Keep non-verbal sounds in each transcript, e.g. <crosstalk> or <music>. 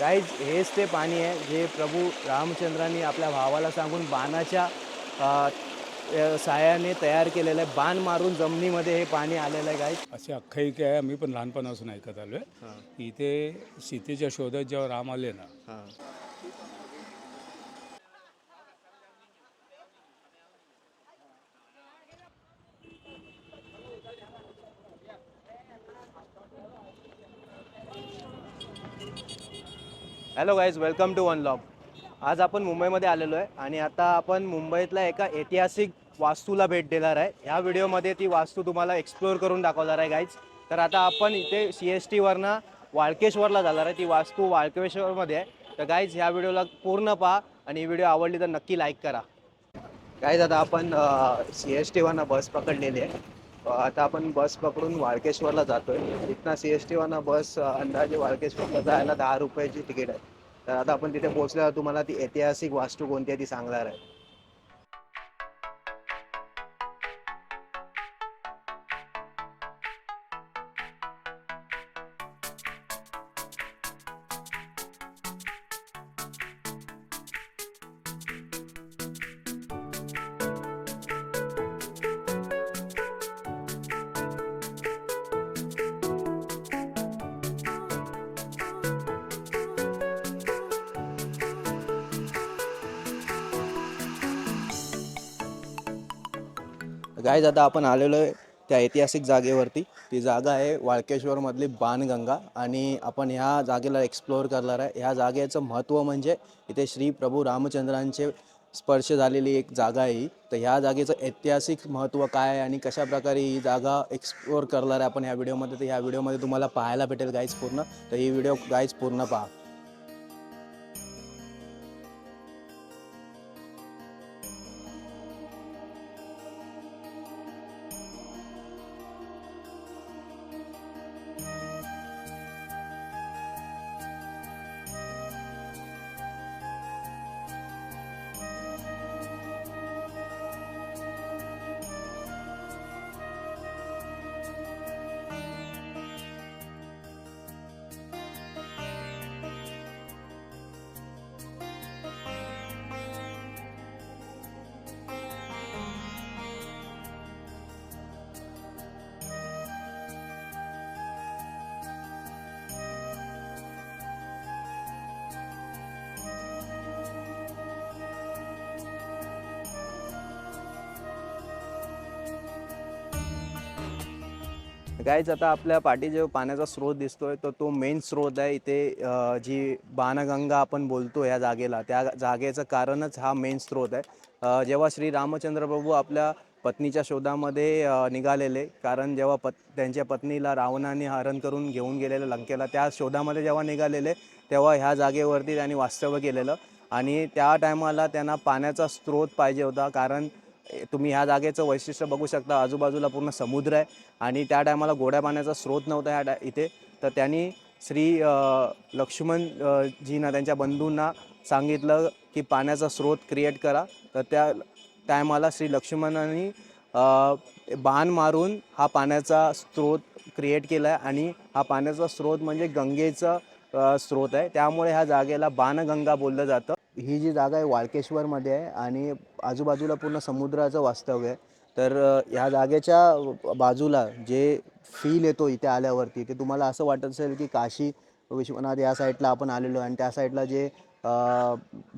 Guys हेच ते पाणी आहे जे प्रभू रामचंद्रांनी आपल्या भावाला सांगून बाणाच्या साह्याने तयार केलेलं आहे. बाण मारून जमिनीमध्ये हे पाणी आलेलं आहे गाईज अशी आख्यायिका आहे. आम्ही पण लहानपणापासून ऐकत आलो आहे इथे सीतेच्या शोधात जेव्हा राम आले ना hello guys welcome to one log आज आपण मुंबईमध्ये आलेलो आहे आणि आता आपण मुंबईतल्या एका ऐतिहासिक वास्तूला भेट देणार आहे. ह्या व्हिडिओमध्ये ती वास्तू तुम्हाला एक्सप्लोअर करून दाखवणार आहे गाईज तर आता आपण इथे सी एस टीवरनं वाळकेश्वरला जाणार आहे. ती वास्तू वाळकेश्वरमध्ये आहे. तर गाईज ह्या व्हिडिओला पूर्ण पहा आणि ही व्हिडिओ आवडली तर नक्की लाईक करा. गाईज आता आपण सी एस टीवरनं बस पकडलेली आहे. आता आपण बस पकडून वाळकेश्वरला जातोय. इथनं सी एस टीवरनं बस अंदाजे वाळकेश्वरला जायला दहा रुपयाची तिकीट आहे. तर आता आपण तिथे पोहोचल्यावर तुम्हाला ती ऐतिहासिक वास्तू कोणती आहे ती सांगणार आहे. गाईज आता आपण आलेलो आहे त्या ऐतिहासिक जागेवरती. ती जागा आहे वाळकेश्वरमधली बाणगंगा आणि आपण ह्या जागेला एक्सप्लोअर करणार आहे. ह्या जागेचं महत्त्व म्हणजे इथे श्री प्रभू रामचंद्रांचे स्पर्श झालेली एक जागा आहे ही. तर ह्या जागेचं ऐतिहासिक महत्त्व काय आहे आणि कशा प्रकारे ही जागा एक्सप्लोअर करणार आहे आपण ह्या व्हिडिओमध्ये तर ह्या व्हिडिओमध्ये तुम्हाला पाहायला भेटेल गाईज पूर्ण. तर ही व्हिडिओ गाईज पूर्ण पहा. गाईज आता आपल्या पाठी जो पाण्याचा स्रोत दिसतोय तर तो मेन स्रोत आहे इथे जी बाणगंगा आपण बोलतो या जागेला. त्या जागेचं कारणच हा मेन स्रोत आहे. जेव्हा श्री रामचंद्र प्रभू आपल्या पत्नीच्या शोधामध्ये निघालेले कारण जेव्हा पत त्यांच्या पत्नीला रावणाने हरण करून घेऊन गेलेलं लंकेला त्या शोधामध्ये जेव्हा निघालेले तेव्हा ह्या जागेवरती त्यांनी वास्तव्य केलेलं. आणि त्या टायमाला त्यांना पाण्याचा स्रोत पाहिजे होता कारण तुम्ही ह्या जागेचं वैशिष्ट्य बघू शकता. आजूबाजूला पूर्ण समुद्र आहे आणि त्या टायमाला गोड्या पाण्याचा स्रोत नव्हता ह्या डा- इथे. तर त्यांनी श्री लक्ष्मणजींना त्यांच्या बंधूंना सांगितलं की पाण्याचा स्रोत क्रिएट करा. तर त्या टायमाला श्री लक्ष्मणांनी बाण मारून हा पाण्याचा स्रोत क्रिएट केला आहे आणि हा पाण्याचा स्रोत म्हणजे गंगेचा स्रोत आहे. त्यामुळे ह्या जागेला बाणगंगा बोललं जातं. ही जी जागा आहे वाळकेश्वरमध्ये आहे आणि आजूबाजूला पूर्ण समुद्राचं वास्तव्य आहे. तर ह्या जागेच्या बाजूला जे फील येतो इथे आल्यावरती ते तुम्हाला असं वाटत असेल की काशी विश्वनाथ या साईडला आपण आलेलो आहे आणि त्या साईडला जे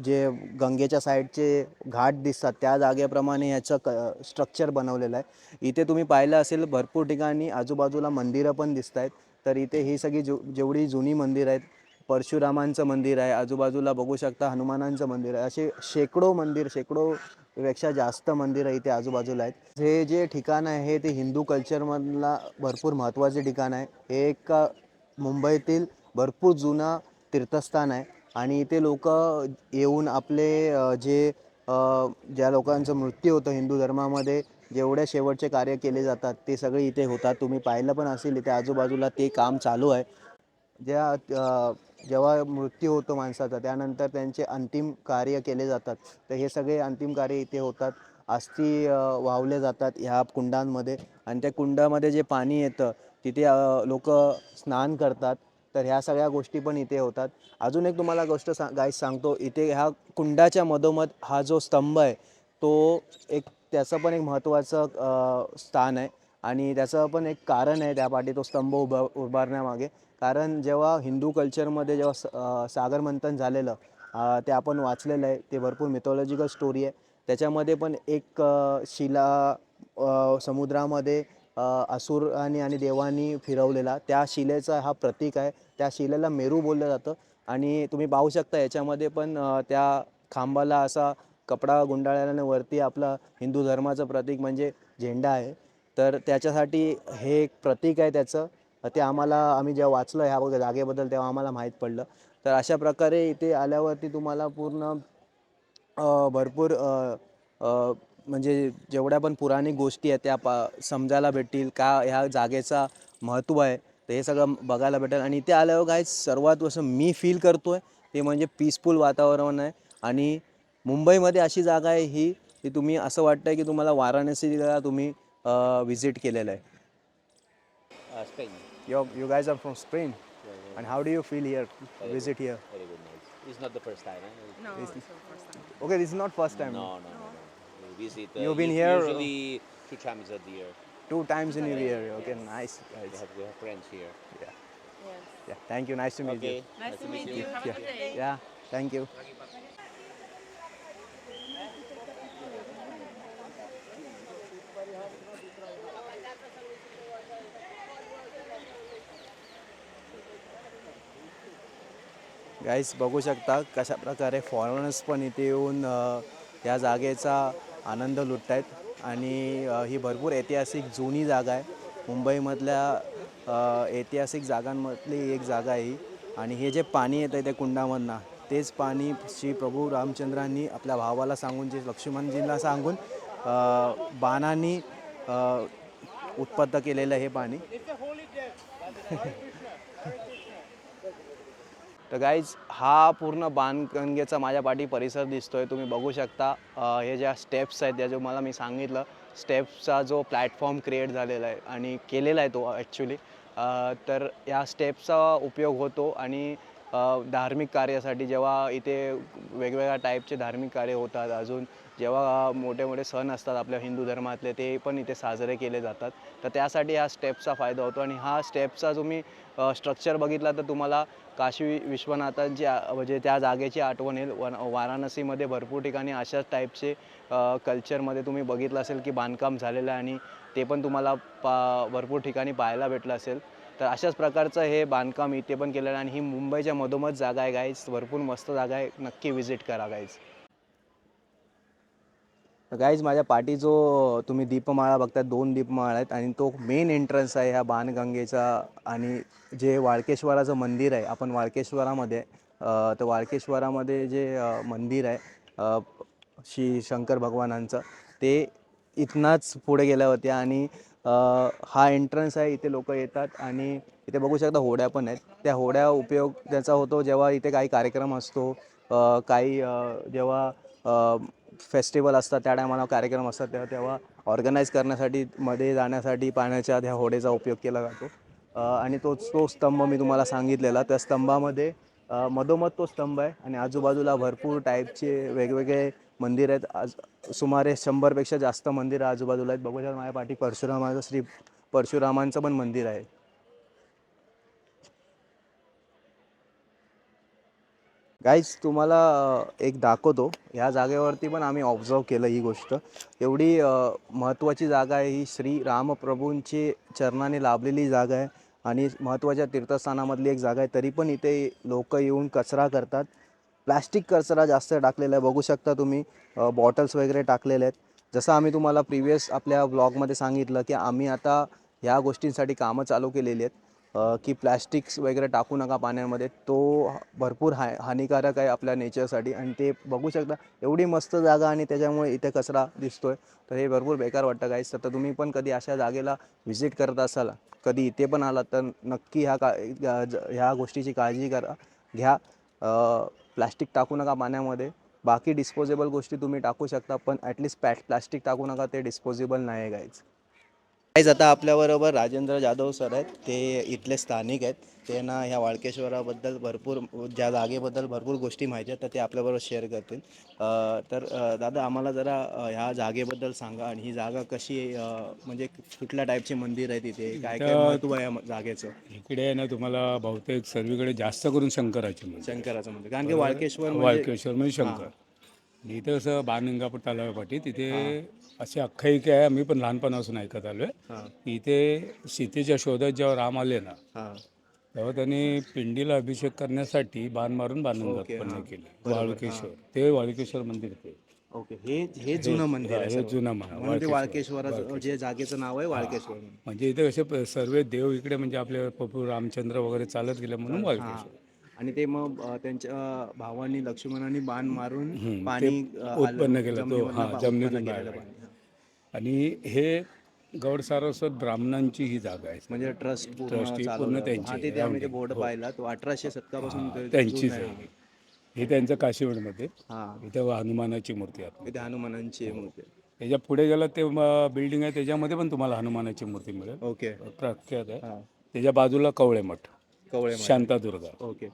जे गंगेच्या साईडचे घाट दिसतात त्या जागेप्रमाणे ह्याचं क स्ट्रक्चर बनवलेलं आहे. इथे तुम्ही पाहिलं असेल भरपूर ठिकाणी आजूबाजूला मंदिरं पण दिसत आहेत तर इथे ही सगळी जो जेवढी जुनी मंदिरं आहेत परशुरामांचं मंदिर आहे. आजूबाजूला बघू शकता हनुमानांचं मंदिर आहे. असे शेकडो मंदिर शेकडो पेक्षा जास्त मंदिरं इथे आजूबाजूला आहेत. हे जे ठिकाण आहे हे ते हिंदू कल्चरमधला भरपूर महत्त्वाचे ठिकाण आहे. हे एक मुंबईतील भरपूर जुना तीर्थस्थान आहे. आणि इथे लोक येऊन आपले जे ज्या लोकांचं मृत्यू होतं हिंदू धर्मामध्ये जेवढे शेवटचे कार्य केले जातात ते सगळे इथे होतात. तुम्ही पाहिलं पण असेल इथे आजूबाजूला ते काम चालू आहे. ज्या जेव्हा मृत्यू होतो माणसाचा त्यानंतर त्यांचे अंतिम कार्य केले जातात. तर हे सगळे अंतिम कार्य इथे होतात. अस्थी वाहवले जातात ह्या कुंडांमध्ये आणि त्या कुंडामध्ये जे पाणी येतं तिथे लोक स्नान करतात. तर ह्या सगळ्या गोष्टी पण इथे होतात. अजून एक तुम्हाला गोष्ट सा गाईस सांगतो. इथे ह्या कुंडाच्या मधोमध हा जो स्तंभ आहे तो एक त्याचं पण एक महत्त्वाचं स्थान आहे. आणि त्याचं पण एक कारण आहे त्या पाठी तो स्तंभ उभा उभारण्यामागे. कारण जेव्हा हिंदू कल्चरमध्ये जेव्हा स सागर मंथन झालेलं ते आपण वाचलेलं आहे ते भरपूर मिथॉलॉजिकल स्टोरी आहे. त्याच्यामध्ये पण एक शिला समुद्रामध्ये असुराने असुरांनी आणि देवांनी फिरवलेला. त्या शिलेचा हा प्रतीक आहे. त्या शिलेला मेरू बोललं जातं. आणि तुम्ही पाहू शकता याच्यामध्ये पण त्या खांबाला असा कपडा गुंडाळल्याने वरती आपला हिंदू धर्माचं प्रतीक म्हणजे झेंडा आहे. तर त्याच्यासाठी हे एक प्रतीक आहे त्याचं. ते आम्हाला आम्ही जेव्हा वाचलं ह्या बघ- जागेबद्दल तेव्हा आम्हाला माहीत पडलं. तर अशा प्रकारे इथे आल्यावरती तुम्हाला पूर्ण भरपूर म्हणजे जेवढ्या पण पुराणिक गोष्टी आहेत त्या पा समजायला भेटतील का ह्या जागेचा महत्त्व आहे तर हे सगळं बघायला भेटेल. आणि इथे आल्यावर काय सर्वात असं मी फील करतो आहे ते म्हणजे पीसफुल वातावरण आहे. आणि मुंबईमध्ये अशी जागा आहे ही की तुम्ही असं वाटतं की तुम्हाला वाराणसीला तुम्ही विजिट केलेलं आहे. you you guys are from Spain. Yeah, yeah, yeah. And how do you feel here? Very visit good. here. Very good, nice. It's not the first time. Eh? No, it's, it's not the first time. Okay, this is not first time. No, no, no. no. no. Visit. Uh, You've been here uh, usually two times a year. Two times in a year. Okay, yes. nice. We, have, we have friends here. Yeah. Yes. Yeah. Thank you. Nice to meet okay. you. Nice, nice to meet you. you. Have yeah. a good day. Yeah. Thank you. गाईस बघू शकता कशा प्रकारे foreigners पण इथे येऊन या जागेचा आनंद लुटत आहेत आणि ही भरपूर ऐतिहासिक जुनी जागा आहे. मुंबईमधल्या ऐतिहासिक जागांमधली एक जागा आहे ही. आणि हे जे पाणी येतं आहे त्या कुंडामधनं तेच पाणी श्री प्रभू रामचंद्रांनी आपल्या भावाला सांगून जे लक्ष्मणजींना सांगून बाणांनी उत्पन्न केलेलं हे पाणी. <laughs> तर गाईज हा पूर्ण बाणगंगेचा माझ्या पाठी परिसर दिसतोय. तुम्ही बघू शकता अ, हे ज्या स्टेप्स आहेत त्या जो मला मी सांगितलं स्टेप्सचा जो प्लॅटफॉर्म क्रिएट झालेला आहे आणि केलेला आहे तो ॲक्च्युली तर या स्टेप्सचा उपयोग होतो आणि अ, धार्मिक कार्यासाठी जेव्हा इथे वेगवेगळ्या टाईपचे धार्मिक कार्य होतात अजून जेव्हा मोठे मोठे सण असतात आपल्या हिंदू धर्मातले ते पण इथे साजरे केले जातात. तर त्यासाठी ह्या स्टेप्सचा फायदा होतो आणि हा स्टेप्सचा तुम्ही स्ट्रक्चर बघितला तर तुम्हाला काशी विश्वनाथांची म्हणजे त्या जागेची आठवण येईल. वन वाराणसीमध्ये भरपूर ठिकाणी अशाच टाईपचे कल्चरमध्ये तुम्ही बघितलं असेल की बांधकाम झालेलं आहे आणि ते पण तुम्हाला पा भरपूर ठिकाणी पाहायला भेटलं असेल. तर अशाच प्रकारचं हे बांधकाम इथे पण केलेलं आहे आणि ही मुंबईच्या मधोमध जागा आहे गाईज भरपूर मस्त जागा आहे. नक्की विजिट करा गाईज गाईज माझ्या पाठी जो तुम्ही दीपमाळा बघता दोन दीपमाळा आहेत आणि तो मेन एंट्रन्स आहे ह्या बाणगंगेचा आणि जे वाळकेश्वराचं मंदिर आहे आपण वाळकेश्वरामध्ये तर वाळकेश्वरामध्ये जे मंदिर आहे श्री शंकर भगवानांचं ते इथनाच पुढे गेल्या होत्या आणि हा एंट्रन्स आहे इथे लोक येतात आणि इथे बघू शकता होड्या पण आहेत. त्या होड्या उपयोग त्याचा होतो जेव्हा इथे काही कार्यक्रम असतो काही जेव्हा फेस्टिवल असतात त्या टायमाला कार्यक्रम असतात तेव्हा तेव्हा ऑर्गनाईज करण्यासाठी मध्ये जाण्यासाठी पाण्याच्या त्या होडेचा उपयोग केला जातो. आणि तोच तो स्तंभ मी तुम्हाला सांगितलेला त्या स्तंभामध्ये मधोमध तो स्तंभ आहे आणि आजूबाजूला भरपूर टाईपचे वेगवेगळे मंदिर आहेत. आज सुमारे शंभरपेक्षा जास्त मंदिरं आजूबाजूला आहेत. बघू माझ्या पाठी परशुरामाचं श्री परशुरामांचं पण मंदिर आहे. गाईज तुम्हाला एक दाखवतो. ह्या जागेवरती पण आम्ही ऑब्झर्व केलं ही गोष्ट. एवढी महत्त्वाची जागा आहे ही श्री रामप्रभूंची चरणाने लाभलेली जागा आहे आणि महत्त्वाच्या तीर्थस्थानामधली एक जागा आहे. तरी पण इथे लोक येऊन कचरा करतात. प्लॅस्टिक कचरा जास्त टाकलेला आहे. बघू शकता तुम्ही बॉटल्स वगैरे टाकलेले आहेत. जसं आम्ही तुम्हाला प्रिव्हियस आपल्या ब्लॉगमध्ये सांगितलं की आम्ही आता ह्या गोष्टींसाठी कामं चालू केलेली आहेत. की प्लॅस्टिक्स वगैरे टाकू नका पाण्यामध्ये. तो भरपूर हा हानिकारक आहे आपल्या नेचरसाठी आणि ते बघू शकता एवढी मस्त जागा आणि त्याच्यामुळे इथे कचरा दिसतोय. तर हे भरपूर बेकार वाटतं गाईस तर तुम्ही पण कधी अशा जागेला व्हिजिट करत असाल कधी इथे पण आलात तर नक्की ह्या का ह्या ज- ह्या गोष्टीची काळजी करा. घ्या प्लॅस्टिक टाकू नका पाण्यामध्ये. बाकी डिस्पोजेबल गोष्टी तुम्ही टाकू शकता पण ॲटलिस्ट पॅ प्लॅस्टिक टाकू नका ते डिस्पोजेबल नाही आहे गाईज आता आपल्याबरोबर राजेंद्र जाधव सर आहेत. ते इथले स्थानिक आहेत. त्यांना ह्या वाळकेश्वराबद्दल भरपूर ज्या जागेबद्दल भरपूर गोष्टी माहिती आहेत तर ते आपल्याबरोबर शेअर करतील. तर दादा आम्हाला जरा ह्या जागेबद्दल सांगा आणि ही जागा कशी म्हणजे कुठल्या टाईपचे मंदिर आहे तिथे? काय काय महत्त्व आहे या जागेचं? इकडे आहे ना तुम्हाला बहुतेक सर्वीकडे जास्त करून शंकराचे मंदिर शंकराचं मंदिर. कारण की वाळकेश्वर म्हणजे वाळकेश्वर म्हणजे शंकर. आणि इथं कसं बाणगंगापूर तलावापाठी तिथे असे आख्यायिका आहे आम्ही पण लहानपणापासून ऐकत आलोय. हां. की इथे सीतेच्या शोधात जेव्हा राम आले ना तेव्हा त्यांनी पिंडीला अभिषेक करण्यासाठी बाण मारून उत्पन्न केले. वाळकेश्वर. ते वाळकेश्वर मंदिर ते. ओके हे हे जुनं मंदिर आहे. जुनं ते वाळकेश्वराचं जे जागेचं नाव आहे वाळकेश्वर. म्हणजे इथे कसे सर्व देव इकडे म्हणजे आपले प्रभू रामचंद्र वगैरे चालत गेले म्हणून वाळकेश्वर. आणि ते मग त्यांच्या भावानी लक्ष्मणाने बाण मारून पाणी आलं. उत्पन्न केलं जमिनीतून आणि हे गौड सारस्वत ब्राह्मणांची ही जागा आहे. म्हणजे ट्रस्ट चालवलं पूर्ण. त्यांची हा आहे. ते बोर्ड पाहिला तो अठराशे शतकापासून ते त्यांचीच आहे. हे त्यांचं काशीवडमध्ये. हा. इथं हनुमानाची मूर्ती आहे. तिथे हनुमानांची मूर्ती आहे. त्याच्या पुढे गेलं ते बिल्डिंग आहे त्याच्यामध्ये पण तुम्हाला हनुमानाची मूर्ती मिळेल. ओके. प्रख्यात आहे. हा. त्याच्या बाजूला कवळे मठ कवळे शांतादुर्गा. ओके.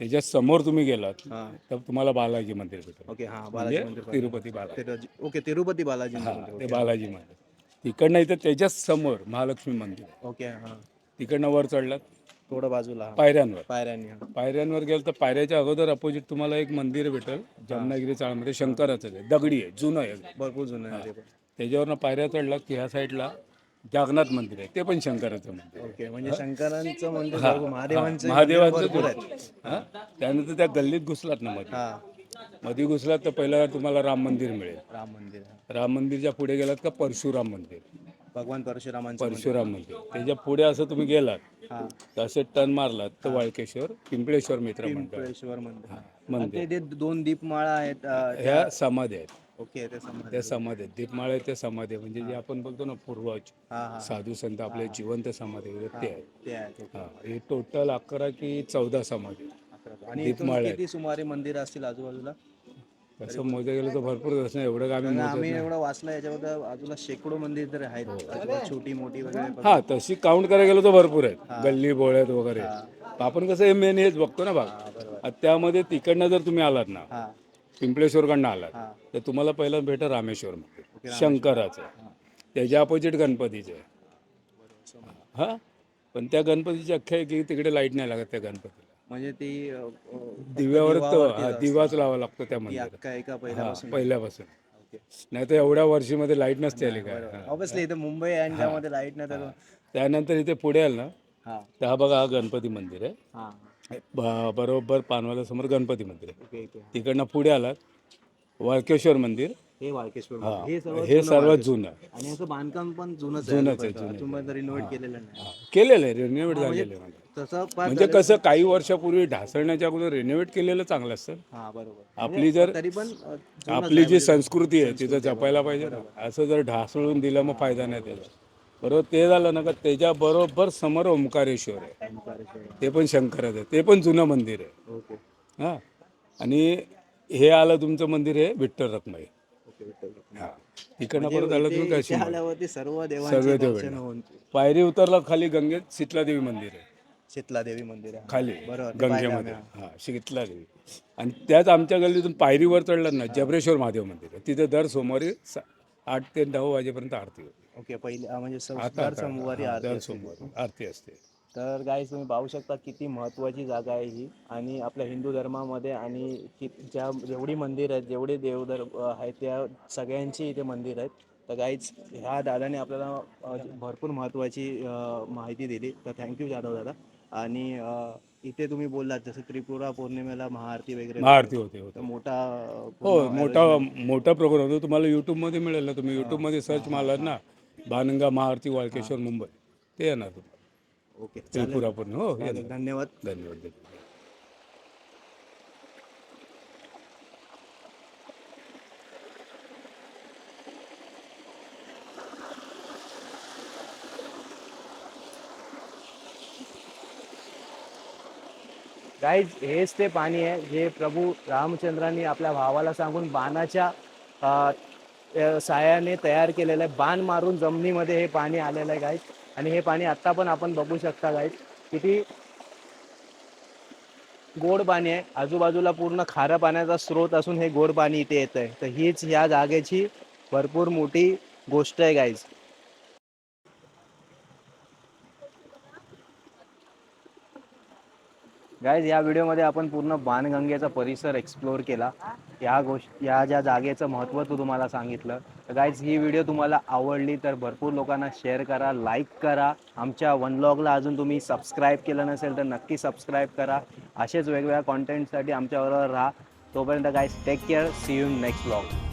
त्याच्यासमोर तुम्ही गेलात हा. तर तुम्हाला बालाजी मंदिर भेटेल. ओके हा बालाजी म्हणजे मंदिर तिरुपती बालाजी. तिरुपती- ओके तिरुपती बालाजी हा मंदिर. ते बालाजी मंदिर. तिकडनं इथं त्याच्याच समोर महालक्ष्मी मंदिर ओके हा. तिकडनं वर चढलात. थोडं बाजूला हा. पायऱ्यांवर. पायऱ्यांनी हा. पायऱ्यांवर गेलं तर पायऱ्याच्या अगोदर अपोजिट तुम्हाला एक मंदिर भेटेल जामनगिरी चाळमध्ये शंकराचं आहे दगडी आहे जुनं आहे. भरपूर जुनं आहे ते पण. त्याच्यावरनं पायऱ्या चढलात की ह्या साईडला जागनाथ मंदिर आहे. ते पण शंकराचं मंदिर आहे. ओके म्हणजे शंकरांचं मंदिर महादेवांचं महादेवांचं भरपूर ते- आहेत. हा? त्यानंतर त्या गल्लीत घुसलात ना मध्ये हा. मध्ये घुसलात तर पहिला तुम्हाला राम मंदिर मिळेल. राम मंदिर हा. राम मंदिरच्या पुढे गेलात का परशुराम मंदिर? भगवान परशुरामांचं मंदिर. परशुराम मंदिर. त्याच्या पुढे असं तुम्ही गेलात हा. तर असे टर्न मारलात तर वाळकेश्वर पिंपळेश्वर मित्र मंडळ. पिंपळेश्वर मंदिर. आणि मंदिर. ते जे दोन दीपमाळा आहेत अ, ह्या समाधी आहेत. ओके ते समाधी. त्या समाधी आहेत दीपमाळ समाधी आहे. म्हणजे जे आपण बोलतो ना पूर्वज हा हा. साधू संत आपले जिवंत समाधी वगैरे ते आहेत ते आहेत ओके. हा हे टोटल अकरा की चौदा समाधी. आहेत. अकरा. आणि इथून किती सुमारे मंदिर असतील आजूबाजूला? तसं मोजा गेलं तर भरपूर असं एवढं का आम्ही कारण आम्ही एवढं वाचलं याच्याबद्दल बाजूला शेकडो मंदिर तर आहेत. आजूबाजूला छोटी मोठी वगैरे हा तशी काउंट करायला गेलो तर भरपूर आहेत. गल्ली बोळ्यात वगैरे. आपण कसं हे मेन हेच बघतो ना आता त्यामध्ये तिकडनं जर तुम्ही आलात ना हा. पिंपळेश्वरकडनं आलात. हा. तर तुम्हाला पहिलं भेटेल रामेश्वर मंदिर. शंकराचं. त्याच्या अपोजिट गणपतीचं आहे. हा? पण त्या गणपतीची अख्ख्या की तिकडे लाइट नाही लागत त्या गणपतीला? म्हणजे ती दिव्यावर दिवाच लावा लागतो त्या मंदिरात. पहिल्यापासून. नाही तर एवढ्या वर्षीमध्ये लाइट नसते आली काय. ऑब्विसली इथे मुंबई आणि त्यामध्ये लाइट नाही तर त्यानंतर इथे पुढे आल ना हा. तर हा बघा हा गणपती मंदिर आहे. ब- बरोबर पानवाला समोर गणपती मंदिर आहे. ओके ओके तिकडनं पुढे आलात वाळकेश्वर मंदिर. हे वाळकेश्वर हा मंदिर. हे सर्व हे सर्वात जुनं. आहे. आणि याचं बांधकाम पण जुनच जुनंच आहे, आहे. अजूनपर्यंत रिनोव्हेट केलेलं नाही. हा. केलेलं आहे रिनोव्हेट झालेलं आहे. म्हणजे. तसं म्हणजे कसं काही वर्षापूर्वी ढासळण्याच्या अगोदर रिनोव्हेट केलेलं चांगलं असतं. हा बरोबर. आपली जर तरी पण अ, जुनंच आपली जी संस्कृती आहे तिथं जपायला पाहिजे ना. असं जर ढासळून दिलं मग फायदा नाही त्याचा. बरोबर? ते झालं ना का त्याच्या बरोबर समोर ओंकारेश्वर आहे. ते पण शंकराचं आहे. ते पण जुनं मंदिर आहे. हां. आणि हे आलं तुमचं मंदिर आहे विठ्ठल रखमाई. हां. तिकडनं परत आलं तुम्ही काशी सर्व देवांचे देव पायरी उतरला खाली गंगेत शीतलादेवी मंदिर आहे. शीतला देवी मंदिर आहे. खाली. गंगेमध्ये. हां शीतलादेवी. आणि त्याच आमच्या गल्लीतून पायरीवर चढलात ना जबरेश्वर महादेव मंदिर आहे. तिथे दर सोमवारी आठ ते नऊ वाजेपर्यंत आरती होते. ओके पहिले अ, म्हणजे सं- आता दर सोमवारी हां, आरती दर असते. सोमवारी आरती असते. तर गाईज तुम्ही पाहू शकता किती महत्त्वाची जागा आहे ही. आणि आपल्या हिंदू धर्मामध्ये आणि कि ज्या जेवढी मंदिर आहेत जेवढे देवधर आहेत त्या सगळ्यांची इथे मंदिर आहेत. तर गाईज ह्या दादाने आपल्याला अ, भरपूर महत्त्वाची अ, माहिती दिली. तर थँक्यू जाधव दादा. आणि अ, इथे तुम्ही बोललात जसं त्रिपुरा पौर्णिमेला महाआरती वगैरे महाआरती होते होते. तर मोठा हो मोठा मोठा प्रोग्राम होतो. तुम्हाला यूट्यूबमध्ये मिळेल ना तुम्ही यूट्यूबमध्ये सर्च मारलात ना बानंगा महाआरती वाळकेश्वर मुंबई ते येणार तुम्ही ओके त्रिपुरा पूर्ण हो येणार. धन्यवाद. धन्यवाद धन्यवाद. गाईज हेच ते पाणी आहे. जे प्रभू रामचंद्रांनी आपल्या भावाला सांगून बाणाच्या अ, साह्याने तयार केलेलं आहे. बाण मारून जमिनीमध्ये हे पाणी आलेलं आहे गाईज आणि हे पाणी आत्ता पण आपण बघू शकता गाईज किती गोड पाणी आहे. आजूबाजूला पूर्ण खारं पाण्याचा स्रोत असून हे गोड पाणी इथे येत आहे तर हीच या जागेची भरपूर मोठी गोष्ट आहे गाईज गाईज या व्हिडिओमध्ये आपण पूर्ण बाणगंगेचा परिसर एक्सप्लोअर केला. या गोष्ट या ज्या जागेचं महत्त्व तू तुम्हाला सांगितलं. तर गाईज ही व्हिडिओ तुम्हाला आवडली तर भरपूर लोकांना शेअर करा लाईक करा. आमच्या वन ब्लॉगला अजून तुम्ही सबस्क्राईब केलं नसेल तर नक्की सबस्क्राईब करा. असेच वेगवेगळ्या कॉन्टेंटसाठी आमच्याबरोबर राहा. तोपर्यंत guys take care see you next blog